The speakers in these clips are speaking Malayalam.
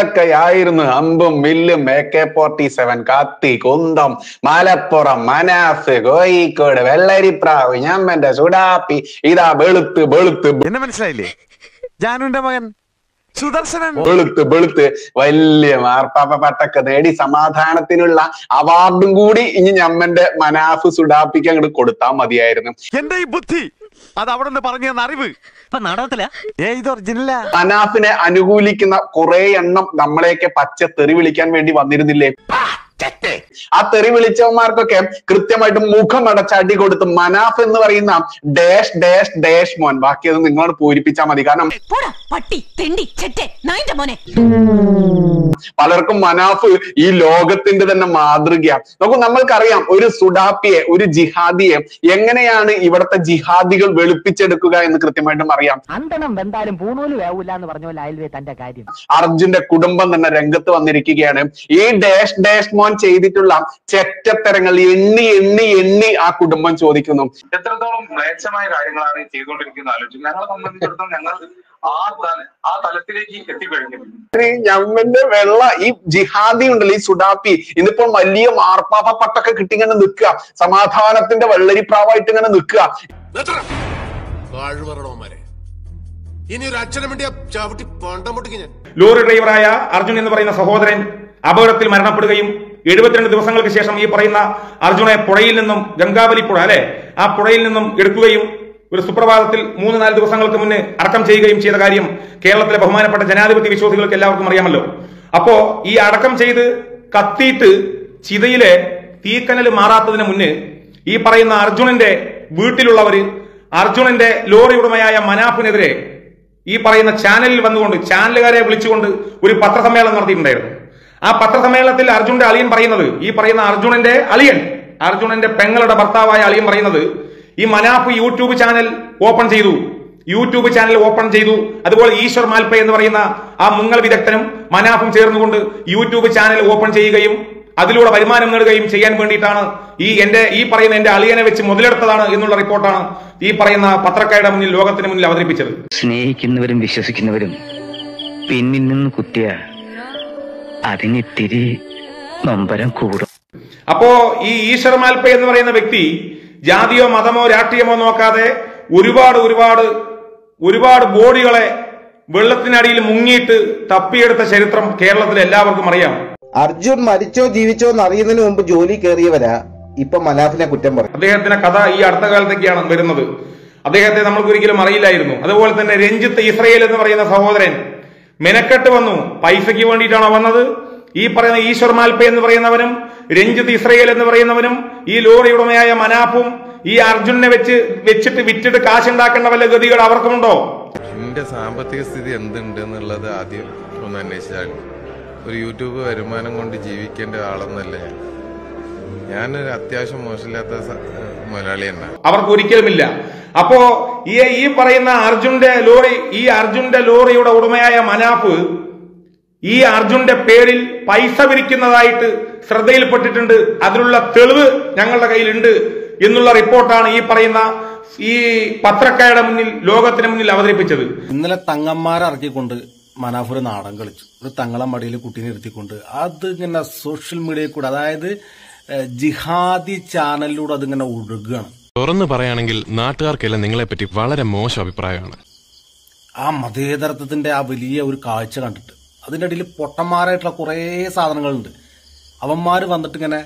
എന്തൊക്കെയായിരുന്നു? അമ്പും വില്ലും എ കെ ഫോർട്ടി സെവൻ കത്തി കുന്തം മലപ്പുറം മനാസ് കോഴിക്കോട് വെള്ളരിപ്രാവ് ഞമ്മന്റെ സുഡാപ്പി ഇതാ വെളുത്ത് വെളുത്ത് എന്നെ മനസ്സിലായില്ലേ? ജാനുന്റെ മകൻ. സുദർശനൻ. വെളുത്ത് വെളുത്ത് വലിയ മാർപ്പാപ്പ പട്ടൊക്കെ നേടി സമാധാനത്തിനുള്ള അവാർഡും കൂടി ഇനി ഞമ്മന്റെ മനാഫ് സുഡാപ്പിക്ക് അങ്ങോട്ട് കൊടുത്താൽ മതിയായിരുന്നു. എന്റെ ഈ ബുദ്ധി അത് അവിടെ നിന്ന് പറഞ്ഞു തന്ന അറിവ്. ഇപ്പൊ നാടകത്തില? ഏ ഇത് ഒറിജിനല. അനാഫിനെ അനുകൂലിക്കുന്ന കുറെ എണ്ണം നമ്മളെയൊക്കെ പച്ച തെറി വിളിക്കാൻ വേണ്ടി വന്നിരുന്നില്ലേ? ആ തെറി വിളിച്ചവന്മാർക്കൊക്കെ കൃത്യമായിട്ട് മുഖം അടച്ച് അടി കൊടുത്ത് മനാഫ് എന്ന് പറയുന്ന ഡാഷ് ഡാഷ് ഡാഷ് മോൻ. ബാക്കി അത് നിങ്ങളോട് പൂരിപ്പിച്ചാൽ മതി. കാരണം പോടാ പട്ടി തെണ്ടി ചെറ്റെ നായിന്റെ മോനെ. പലർക്കും മനാഫ് ഈ ലോകത്തിന്റെ തന്നെ മാതൃകയാണ് നോക്കൂ നമ്മൾക്കറിയാം ഒരു സുഡാപ്പിയെ ഒരു ജിഹാദിയെ എങ്ങനെയാണ് ഇവിടുത്തെ ജിഹാദികൾ വെളുപ്പിച്ചെടുക്കുക എന്ന് കൃത്യമായിട്ടും അറിയാം. അന്തണം വെന്താലും പൂണൂൽ വേവൂല എന്ന് പറഞ്ഞ പോലെ അയൽവേ തന്റെ കാര്യം. അർജുന്റെ കുടുംബം തന്നെ രംഗത്ത് വന്നിരിക്കുകയാണ്. ഈ ഡാഷ് ഡാഷ് മോൻ ചെയ്തിട്ടുള്ള ചെറ്റത്തരങ്ങൾ എണ്ണി എണ്ണി എണ്ണി ആ കുടുംബം ചോദിക്കുന്നു. എത്രത്തോളം മ്ലേച്ഛമായ കാര്യങ്ങളാണ് ഈ ചെയ്തുകൊണ്ടിരിക്കുന്നത് ആലോചിച്ചു ഞങ്ങളെ സംബന്ധിച്ചിടത്തോളം ഞങ്ങൾ ആ തല ആ തലത്തിലേക്ക് എത്തിക്കഴിഞ്ഞു ഞമ്മന്റെ വെള്ള ഈ ജിഹാദി ഉണ്ടല്ലോ ഈ സുഡാപ്പി. ഇന്നിപ്പോൾ വലിയ മാർപ്പാപ്പ പട്ടൊക്കെ കിട്ടി ഇങ്ങനെ നിൽക്കുക. സമാധാനത്തിന്റെ വെള്ളരിപ്രാവായിട്ട് ഇങ്ങനെ നിൽക്കുക. ഇനി ഒരു അച്ഛനെ വേണ്ടി ചവിട്ടി പണ്ടം പൊട്ടിക്ക് ഞാൻ. ലോറി ഡ്രൈവറായ അർജുൻ എന്ന് പറയുന്ന സഹോദരൻ അപകടത്തിൽ മരണപ്പെടുകയും എഴുപത്തിരണ്ട് ദിവസങ്ങൾക്ക് ശേഷം ഈ പറയുന്ന അർജുനെ പുഴയിൽ നിന്നും ഗംഗാവലി പുഴ അല്ലെ? ആ പുഴയിൽ നിന്നും എടുക്കുകയും ഒരു സുപ്രഭാതത്തിൽ മൂന്ന് നാല് ദിവസങ്ങൾക്ക് മുന്നേ അടക്കം ചെയ്യുകയും ചെയ്ത കാര്യം കേരളത്തിലെ ബഹുമാനപ്പെട്ട ജനാധിപത്യ വിശ്വാസികൾക്ക് എല്ലാവർക്കും അറിയാമല്ലോ. അപ്പോ ഈ അടക്കം ചെയ്ത് കത്തിയിട്ട് ചിതയിലെ തീക്കനൽ മാറാത്തതിന് മുന്നേ ഈ പറയുന്ന അർജുനന്റെ വീട്ടിലുള്ളവര് അർജുനന്റെ ലോറി ഉടമയായ മനാഫിനെതിരെ ഈ പറയുന്ന ചാനലിൽ വന്നുകൊണ്ട് ചാനലുകാരെ വിളിച്ചുകൊണ്ട് ഒരു പത്രസമ്മേളനം നടത്തിയിട്ടുണ്ടായിരുന്നു. ആ പത്രസമ്മേളനത്തിൽ അർജുനന്റെ അളിയൻ പറയുന്നത് ഈ പറയുന്ന അർജുനന്റെ അളിയൻ അർജുനന്റെ പെങ്ങളുടെ ഭർത്താവായ അളിയൻ പറയുന്നത് ഈ മനാഫ് യൂട്യൂബ് ചാനൽ ഓപ്പൺ ചെയ്തു. യൂട്യൂബ് ചാനൽ ഓപ്പൺ ചെയ്തു. അതുപോലെ ഈശ്വർ മാൽപ്പ എന്ന് പറയുന്ന ആ മുങ്ങൽ വിദഗ്ധനും മനാഫും ചേർന്നുകൊണ്ട് യൂട്യൂബ് ചാനൽ ഓപ്പൺ ചെയ്യുകയും അതിലൂടെ വരുമാനം നേടുകയും ചെയ്യാൻ വേണ്ടിയിട്ടാണ് ഈ എന്റെ ഈ പറയുന്ന എന്റെ അളിയനെ വെച്ച് മുതലെടുത്തതാണ് എന്നുള്ള റിപ്പോർട്ടാണ് ഈ പറയുന്ന പത്രക്കാരുടെ മുന്നിൽ ലോകത്തിന് മുന്നിൽ അവതരിപ്പിച്ചത്. സ്നേഹിക്കുന്നവരും വിശ്വസിക്കുന്നവരും പിന്നിൽ നിന്ന് കുത്തിയ അതിനിത്തിരി നൊമ്പരം കൂടും. അപ്പോ ഈ ഈശ്വർ മാൽപ്പ എന്ന് പറയുന്ന വ്യക്തി ജാതിയോ മതമോ രാഷ്ട്രീയമോ നോക്കാതെ ഒരുപാട് ഒരുപാട് ഒരുപാട് ബോഡികളെ വെള്ളത്തിനടിയിൽ മുങ്ങിയിട്ട് തപ്പിയെടുത്ത ചരിത്രം കേരളത്തിൽ എല്ലാവർക്കും അറിയാം. അർജുൻ മരിച്ചോ ജീവിച്ചോ എന്ന് അറിയുന്നതിന് മുമ്പ് ജോലി കയറിയവരാ ഇപ്പൊ മനാഫിനെ കുറ്റം പറയും. അദ്ദേഹത്തിന്റെ കഥ ഈ അടുത്ത കാലത്തേക്കാണ് വരുന്നത്. അദ്ദേഹത്തെ നമ്മൾക്ക് ഒരിക്കലും അറിയില്ലായിരുന്നു. അതുപോലെ തന്നെ രഞ്ജിത്ത് ഇസ്രയേൽ എന്ന് പറയുന്ന സഹോദരൻ മെനക്കെട്ട് വന്നു. പൈസയ്ക്ക് വേണ്ടിയിട്ടാണോ വന്നത്? ഈ പറയുന്ന ഈശ്വർ മാൽപ്പ എന്ന് പറയുന്നവനും രഞ്ജിത്ത് ഇസ്രയേൽ എന്ന് പറയുന്നവനും ഈ ലോറി ഉടമയായ മനാഫും ഈ അർജുനെ വെച്ച് വെച്ചിട്ട് വിറ്റിട്ട് കാശുണ്ടാക്കേണ്ട വല്ല ഗതികൾ അവർക്കുമുണ്ടോ? എന്റെ സാമ്പത്തിക സ്ഥിതി എന്തുണ്ട് എന്നുള്ളത് ആദ്യം ഒന്ന് അന്വേഷിച്ചാൽ ഒരു യൂട്യൂബ് വരുമാനം കൊണ്ട് ജീവിക്കേണ്ട ആളൊന്നല്ല ഞാൻ. ഞാനൊരു അത്യാവശ്യം മോശമില്ലാത്ത മലയാളി തന്നെ. അവർക്ക് ഒരിക്കലുമില്ല. അപ്പോ ഈ ഈ പറയുന്ന അർജുന്റെ ലോറി ഈ അർജുന്റെ ലോറിയുടെ ഉടമയായ മനാഫ് ഈ അർജുന്റെ പേരിൽ പൈസ പിരിക്കുന്നതായിട്ട് ശ്രദ്ധയിൽപ്പെട്ടിട്ടുണ്ട്. അതിനുള്ള തെളിവ് ഞങ്ങളുടെ കയ്യിലുണ്ട് എന്നുള്ള റിപ്പോർട്ടാണ് ഈ പറയുന്ന ഈ പത്രക്കാരുടെ മുന്നിൽ ലോകത്തിന് മുന്നിൽ അവതരിപ്പിച്ചത്. ഇന്നലെ തങ്ങന്മാരെ ഇറക്കിക്കൊണ്ട് മനാഫൂർ നാടൻ കളിച്ചു. ഒരു തങ്ങളെ മടിയിൽ കുട്ടീനെ ഇരുത്തിക്കൊണ്ട്. അത് ഇങ്ങനെ സോഷ്യൽ മീഡിയയിൽ കൂടെ അതായത് ജിഹാദി ചാനലിലൂടെ അതിങ്ങനെ ഒഴുകുകയാണ് തുറന്നു പറയുകയാണെങ്കിൽ നാട്ടുകാർക്കെല്ലാം നിങ്ങളെപ്പറ്റി വളരെ മോശം അഭിപ്രായമാണ്. ആ മതേതരത്വത്തിന്റെ ആ വലിയ ഒരു കാഴ്ച കണ്ടിട്ട് അതിന്റെ ഇടയിൽ പൊട്ടന്മാരായിട്ടുള്ള കുറേ സാധനങ്ങളുണ്ട്. അവന്മാര് വന്നിട്ട് ഇങ്ങനെ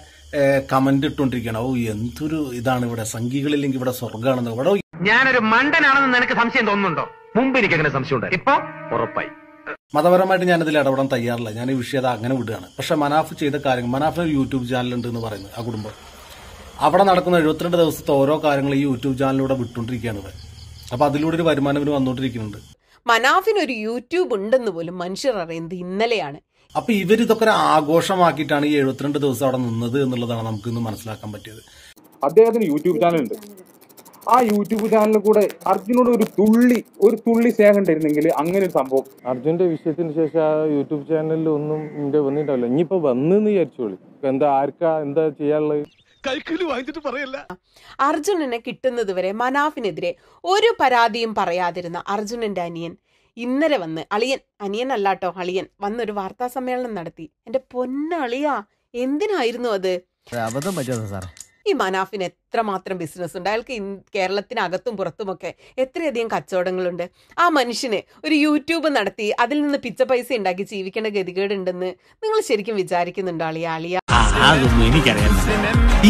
കമന്റ് ഇട്ടുകൊണ്ടിരിക്കുകയാണ് ഓ എന്തൊരു ഇതാണ് ഇവിടെ? സംഘികളില്ലെങ്കിൽ ഇവിടെ സ്വർഗമാണെന്ന് ഇവിടെ ഞാനൊരു മണ്ടനാണെന്ന് നിനക്ക് സംശയം തോന്നുന്നുണ്ടോ? മുമ്പ് എനിക്ക് അങ്ങനെ സംശയം ഉണ്ടായി ഇപ്പൊ ഉറപ്പായി. മതപരമായിട്ട് ഞാനിതിൽ ഇടപെടാൻ തയ്യാറില്ല. ഞാൻ ഈ വിഷയത അങ്ങനെ വിടുകയാണ്. പക്ഷെ മനാഫ് ചെയ്ത കാര്യങ്ങൾ മനാഫിന് ഒരു യൂട്യൂബ് ചാനൽ ഉണ്ട് എന്ന് പറയുന്നത് ആ കുടുംബം. അവിടെ നടക്കുന്ന എഴുപത്തിരണ്ട് ദിവസത്തെ ഓരോ കാര്യങ്ങൾ ഈ യൂട്യൂബ് ചാനലിലൂടെ വിട്ടുകൊണ്ടിരിക്കുകയാണ് ഇവർ അപ്പൊ അതിലൂടെ ഒരു വരുമാനം ഇവർ വന്നുകൊണ്ടിരിക്കുന്നുണ്ട് മനാഫിന് ഒരു യൂട്യൂബ് ഉണ്ടെന്ന് പോലും മനുഷ്യർ അറിയുന്നത് ഇന്നലെയാണ്. അപ്പൊ ഇവരിതൊക്കെ ഒരു ആഘോഷമാക്കിയിട്ടാണ് ഈ എഴുപത്തിരണ്ട് ദിവസം അവിടെ നിന്നത് എന്നുള്ളതാണ് നമുക്ക് ഇന്ന് മനസ്സിലാക്കാൻ പറ്റിയത്. അദ്ദേഹത്തിന് യൂട്യൂബ് ചാനൽ ഉണ്ട്. ആ യൂട്യൂബ് ചാനലിൽ കൂടെ അർജുനോട് ഒരു തുള്ളി ഒരു തുള്ളി സ്നേഹം ഉണ്ടായിരുന്നെങ്കിൽ അങ്ങനെ ഒരു സംഭവം. അർജുന്റെ വിഷയത്തിന് ശേഷം ആ യൂട്യൂബ് ചാനലിൽ ഒന്നും ഇന്ത്യ വന്നിട്ടാവില്ല ഇനിയിപ്പോ വന്നെന്ന് വിചാരിച്ചോളി എന്താ ആർക്കാ എന്താ ചെയ്യാനുള്ളത്? അർജുനനെ കിട്ടുന്നതുവരെ മനാഫിനെതിരെ ഒരു പരാതിയും പറയാതിരുന്ന അർജുനന്റെ അനിയൻ. ഇന്നലെ വന്ന് അളിയൻ അനിയൻ അല്ലാട്ടോ അളിയൻ വന്നൊരു വാർത്താ സമ്മേളനം നടത്തി. എന്റെ പൊന്നളിയാ എന്തിനായിരുന്നു അത്? അബദ്ധം പറ്റുമോ സാറേ. ഈ മനാഫിന് എത്രമാത്രം ബിസിനസ് ഉണ്ട്? അയാൾക്ക് കേരളത്തിനകത്തും പുറത്തുമൊക്കെ എത്രയധികം കച്ചവടങ്ങളുണ്ട്. ആ മനുഷ്യന് ഒരു യൂട്യൂബ് നടത്തി അതിൽ നിന്ന് പിച്ച പൈസ ഉണ്ടാക്കി ജീവിക്കേണ്ട ഗതികേടുണ്ടെന്ന് നിങ്ങൾ ശരിക്കും വിചാരിക്കുന്നുണ്ടോ അളിയ? അളിയ. അതൊന്നും എനിക്കറിയാം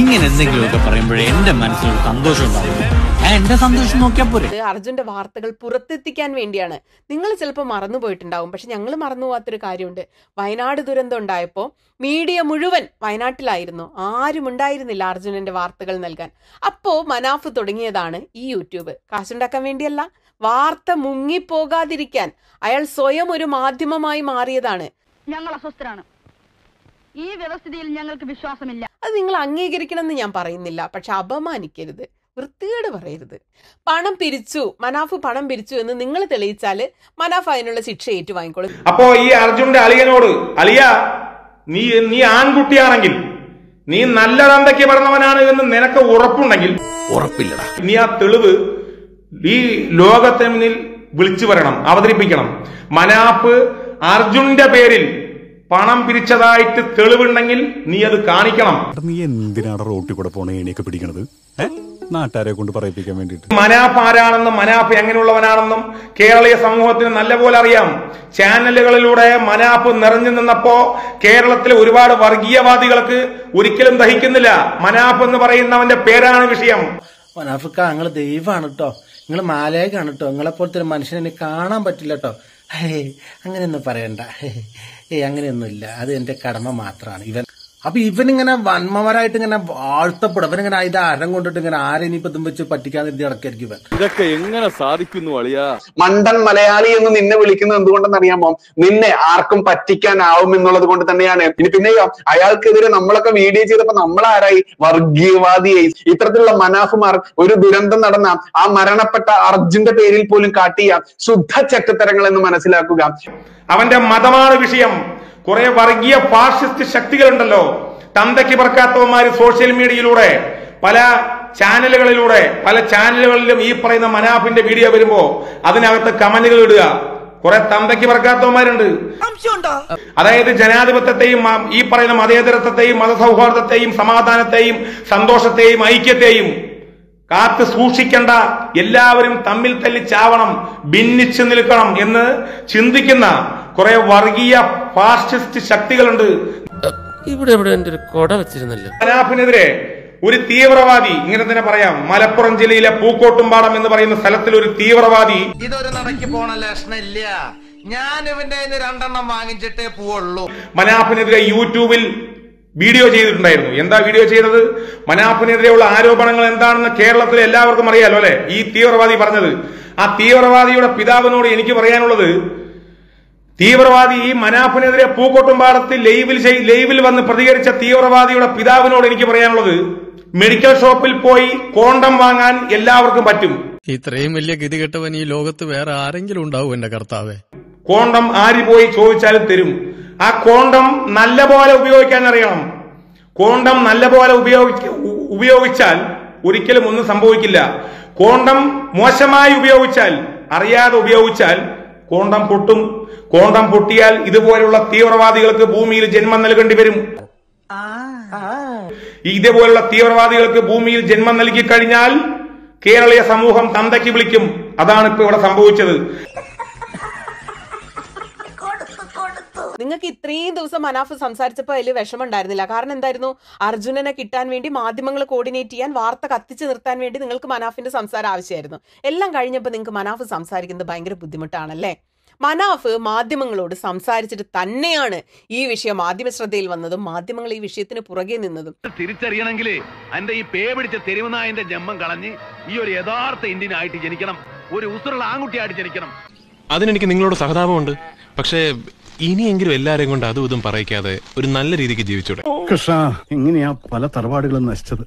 ഇങ്ങനെ എന്തെങ്കിലുമൊക്കെ പറയുമ്പോഴേ എന്റെ മനസ്സിൽ സന്തോഷം ഉണ്ടാവും എന്റെ സന്തോഷം നോക്കിയാ പോരെ. അർജുന്റെ വാർത്തകൾ പുറത്തെത്തിക്കാൻ വേണ്ടിയാണ്. നിങ്ങൾ ചിലപ്പോൾ മറന്നു പോയിട്ടുണ്ടാവും. പക്ഷെ ഞങ്ങൾ മറന്നു പോകാത്തൊരു കാര്യമുണ്ട്. വയനാട് ദുരന്തം ഉണ്ടായപ്പോൾ മീഡിയ മുഴുവൻ വയനാട്ടിലായിരുന്നു. ആരും ഉണ്ടായിരുന്നില്ല അർജുനന്റെ വാർത്തകൾ നൽകാൻ. അപ്പോ മനാഫ് തുടങ്ങിയതാണ് ഈ യൂട്യൂബ്. കാശുണ്ടാക്കാൻ വേണ്ടിയല്ല വാർത്ത മുങ്ങിപ്പോകാതിരിക്കാൻ. അയാൾ സ്വയം ഒരു മാധ്യമമായി മാറിയതാണ്. ഞങ്ങൾ അസ്വസ്ഥരാണ്. ഈ വ്യവസ്ഥിതിയിൽ ഞങ്ങൾക്ക് വിശ്വാസമില്ല. അത് നിങ്ങൾ അംഗീകരിക്കണമെന്ന് ഞാൻ പറയുന്നില്ല. പക്ഷെ അപമാനിക്കരുത്. വൃത്തികേട് പറയരുത്. പണം പിരിച്ചു മനാഫ് പണം പിരിച്ചു എന്ന് നിങ്ങൾ തെളിയിച്ചാൽ മനാഫ് അതിനുള്ള ശിക്ഷ ഏറ്റുവാങ്ങിക്കോളും. അപ്പോ ഈ അർജുന്റെ അളിയനോട് അളിയ നീ നീ ആൺകുട്ടിയാണെങ്കിൽ നീ നല്ല തന്തയ്ക്ക് പറഞ്ഞവനാണ് എന്ന് നിനക്ക് ഉറപ്പുണ്ടെങ്കിൽ ഉറപ്പില്ലടാ. നീ ആ തെളിവ് ഈ ലോകത്തെ മുന്നിൽ വിളിച്ചു വരണം അവതരിപ്പിക്കണം. മനാഫ് അർജുന്റെ പേരിൽ പണം പിരിച്ചതായിട്ട് തെളിവുണ്ടെങ്കിൽ നീ അത് കാണിക്കണം. നീ എന്തിനാണ് റോട്ടിൽ കൂടെ പോണേനെയൊക്കെ പിടിക്കണത്? നാട്ടുകാരെ കൊണ്ട് പറയിപ്പിക്കാൻ വേണ്ടിട്ട് മനാഫ് ആരാണെന്നും മനാഫ് എങ്ങനെയുള്ളവനാണെന്നും കേരളീയ സമൂഹത്തിന് നല്ലപോലെ അറിയാം. ചാനലുകളിലൂടെ മനാഫ് നിറഞ്ഞു നിന്നപ്പോ കേരളത്തിലെ ഒരുപാട് വർഗീയവാദികൾക്ക് ഒരിക്കലും ദഹിക്കുന്നില്ല. മനാഫ് എന്ന് പറയുന്നവന്റെ പേരാണ് വിഷയം. മനാഫിക്ക നിങ്ങൾ ദൈവമാണ് കേട്ടോ നിങ്ങൾ മാലയകാണ് കേട്ടോ നിങ്ങളെ പോലത്തെ ഒരു മനുഷ്യനെ കാണാൻ പറ്റില്ല കേട്ടോ അങ്ങനെയൊന്നും പറയണ്ട. ഏ അങ്ങനെയൊന്നുമില്ല. അത് എന്റെ കടമ മാത്രമാണ്. ഇവൻ അപ്പൊ ഇവനിങ്ങനെ വന്മമാരായിട്ട് ഇങ്ങനെ വാഴ്ത്തപ്പെടും അവനിങ്ങനെ ഇത് അരം കൊണ്ടിട്ട് ഇങ്ങനെ ആരെ ഇനി ഇതും വെച്ച് പറ്റിക്കാതിരുന്ന് നടക്കായിരിക്കും ഇവൻ. ഇതൊക്കെ എങ്ങനെ സാധിക്കുന്നു അളിയാ? മണ്ടൻ മലയാളി എന്ന് നിന്നെ വിളിക്കുന്നത് എന്തുകൊണ്ടെന്ന് അറിയാമോ? നിന്നെ ആർക്കും പറ്റിക്കാനാവും എന്നുള്ളത് കൊണ്ട് തന്നെയാണ്. ഇനി പിന്നെയോ അയാൾക്കെതിരെ നമ്മളൊക്കെ വീഡിയോ ചെയ്തപ്പോ നമ്മളാരായി? വർഗീയവാദിയായി. ഇത്തരത്തിലുള്ള മനാഫുമാർ ഒരു ദുരന്തം നടന്ന ആ മരണപ്പെട്ട അർജുന്റെ പേരിൽ പോലും കാട്ടിയ ശുദ്ധ ചക്കത്തരങ്ങൾ എന്ന് മനസ്സിലാക്കുക. അവന്റെ മതമാണ് വിഷയം. കുറെ വർഗീയ ഫാഷിസ്റ്റ് ശക്തികളുണ്ടല്ലോ. തന്തയ്ക്ക് പറക്കാത്തവന്മാര് സോഷ്യൽ മീഡിയയിലൂടെ പല ചാനലുകളിലൂടെ പല ചാനലുകളിലും ഈ പറയുന്ന മനാഫിന്റെ വീഡിയോ വരുമ്പോ അതിനകത്ത് കമന്റുകൾ ഇടുക. കുറെ തന്തയ്ക്ക് പറക്കാത്തവന്മാരുണ്ട് അതായത് ജനാധിപത്യത്തെയും ഈ പറയുന്ന മതേതരത്വത്തെയും മതസൗഹാർദ്ദത്തെയും സമാധാനത്തെയും സന്തോഷത്തെയും ഐക്യത്തെയും കാത്ത് സൂക്ഷിക്കേണ്ട എല്ലാവരും തമ്മിൽ തല്ലി ചാവണം ഭിന്നിച്ചു നിൽക്കണം എന്ന് ചിന്തിക്കുന്ന കുറെ വർഗീയ ഫാഷിസ്റ്റ് ശക്തികളുണ്ട്. ഇവിടെ ഇവിടെ എന്റെ ഒരു കൊട വെച്ചിരുന്നല്ലോ? മനാഫിനെതിരെ ഒരു തീവ്രവാദി ഇങ്ങനെ തന്നെ പറയാം മലപ്പുറം ജില്ലയിലെ പൂക്കോട്ടുംപാടം എന്ന് പറയുന്ന സ്ഥലത്തിൽ ഒരു തീവ്രവാദി. ഇതൊരു നടക്കി പോണ ലക്ഷണില്ല ഞാൻ ഇവന്റെ രണ്ടെണ്ണം വാങ്ങിച്ചിട്ടേ പോവുള്ളൂ. മനാഫിനെതിരെ യൂട്യൂബിൽ വീഡിയോ ചെയ്തിട്ടുണ്ടായിരുന്നു. എന്താ വീഡിയോ ചെയ്തത്? മനാഫിനെതിരെയുള്ള ആരോപണങ്ങൾ എന്താണെന്ന് കേരളത്തിലെ എല്ലാവർക്കും അറിയാലോ അല്ലെ? ഈ തീവ്രവാദി പറഞ്ഞത്. ആ തീവ്രവാദിയുടെ പിതാവിനോട് എനിക്ക് പറയാനുള്ളത് തീവ്രവാദി ഈ മനാഫിനെതിരെ പൂക്കോട്ടുംപാടത്ത് ലൈവിൽ ലൈവിൽ വന്ന് പ്രതികരിച്ച തീവ്രവാദിയുടെ പിതാവിനോട് എനിക്ക് പറയാനുള്ളത് മെഡിക്കൽ ഷോപ്പിൽ പോയി കോണ്ടം വാങ്ങാൻ എല്ലാവർക്കും പറ്റും. ഇത്രയും വലിയ ഗതികെട്ടവൻ ഈ ലോകത്ത് വേറെ ആരെങ്കിലും ഉണ്ടാവും എന്റെ കർത്താവേ. കോണ്ടം ആര് പോയി ചോദിച്ചാലും തരും. ആ കോണ്ടം നല്ല പോലെ ഉപയോഗിക്കാൻ അറിയണം. കോണ്ടം നല്ല പോലെ ഉപയോഗിക്ക ഉപയോഗിച്ചാൽ ഒരിക്കലും ഒന്നും സംഭവിക്കില്ല. കോണ്ടം മോശമായി ഉപയോഗിച്ചാൽ അറിയാതെ ഉപയോഗിച്ചാൽ കോണ്ടം പൊട്ടും. കോണ്ടം പൊട്ടിയാൽ ഇതുപോലുള്ള തീവ്രവാദികൾക്ക് ഭൂമിയിൽ ജന്മം നൽകേണ്ടി വരും. ഇതേപോലുള്ള തീവ്രവാദികൾക്ക് ഭൂമിയിൽ ജന്മം നൽകി കഴിഞ്ഞാൽ കേരളീയ സമൂഹം തന്തയ്ക്ക് വിളിക്കും. അതാണ് ഇപ്പൊ ഇവിടെ സംഭവിച്ചത്. നിങ്ങൾക്ക് ഇത്രയും ദിവസം മനാഫ് സംസാരിച്ചപ്പോൾ അതിൽ വിഷമം ഉണ്ടായിരുന്നില്ല കാരണം എന്തായിരുന്നു? അർജുനനെ കിട്ടാൻ വേണ്ടി മാധ്യമങ്ങൾ കോർഡിനേറ്റ് ചെയ്യാൻ വാർത്ത കത്തിച്ച് നിർത്താൻ വേണ്ടി നിങ്ങൾക്ക് മനാഫിന്റെ സംസാരം ആവശ്യമായിരുന്നു. എല്ലാം കഴിഞ്ഞപ്പോൾ നിങ്ങൾക്ക് മനാഫ് സംസാരിക്കുന്നത് ഭയങ്കര ബുദ്ധിമുട്ടാണല്ലേ? മനാഫ് മാധ്യമങ്ങളോട് സംസാരിച്ചിട്ട് തന്നെയാണ് ഈ വിഷയം മാധ്യമ ശ്രദ്ധയിൽ വന്നതും മാധ്യമങ്ങൾ ഈ വിഷയത്തിന് പുറകെ നിന്നതും. തിരിച്ചറിയണമെങ്കിൽ എന്റെ ഈ പേ പിടിച്ച തെരുവുനായന്റെ ജന്മം കളഞ്ഞ് ഈ ഒരു യഥാർത്ഥ ഇന്ത്യൻ ആയിട്ട് ജനിക്കണം. ഒരു ഉസുറുള്ള ആൺകുട്ടിയായിട്ട് ജനിക്കണം. അതിനെനിക്ക് നിങ്ങളോട് സഹതാപമുണ്ട്. പക്ഷേ ഇനിയെങ്കിലും എല്ലാരെയും കൊണ്ട് അതും ഇതും പറയിക്കാതെ ഒരു നല്ല രീതിക്ക് ജീവിച്ചൂടെ. കൃഷ്ണ എങ്ങനെയാ പല തറവാടുകളും നശിച്ചത്.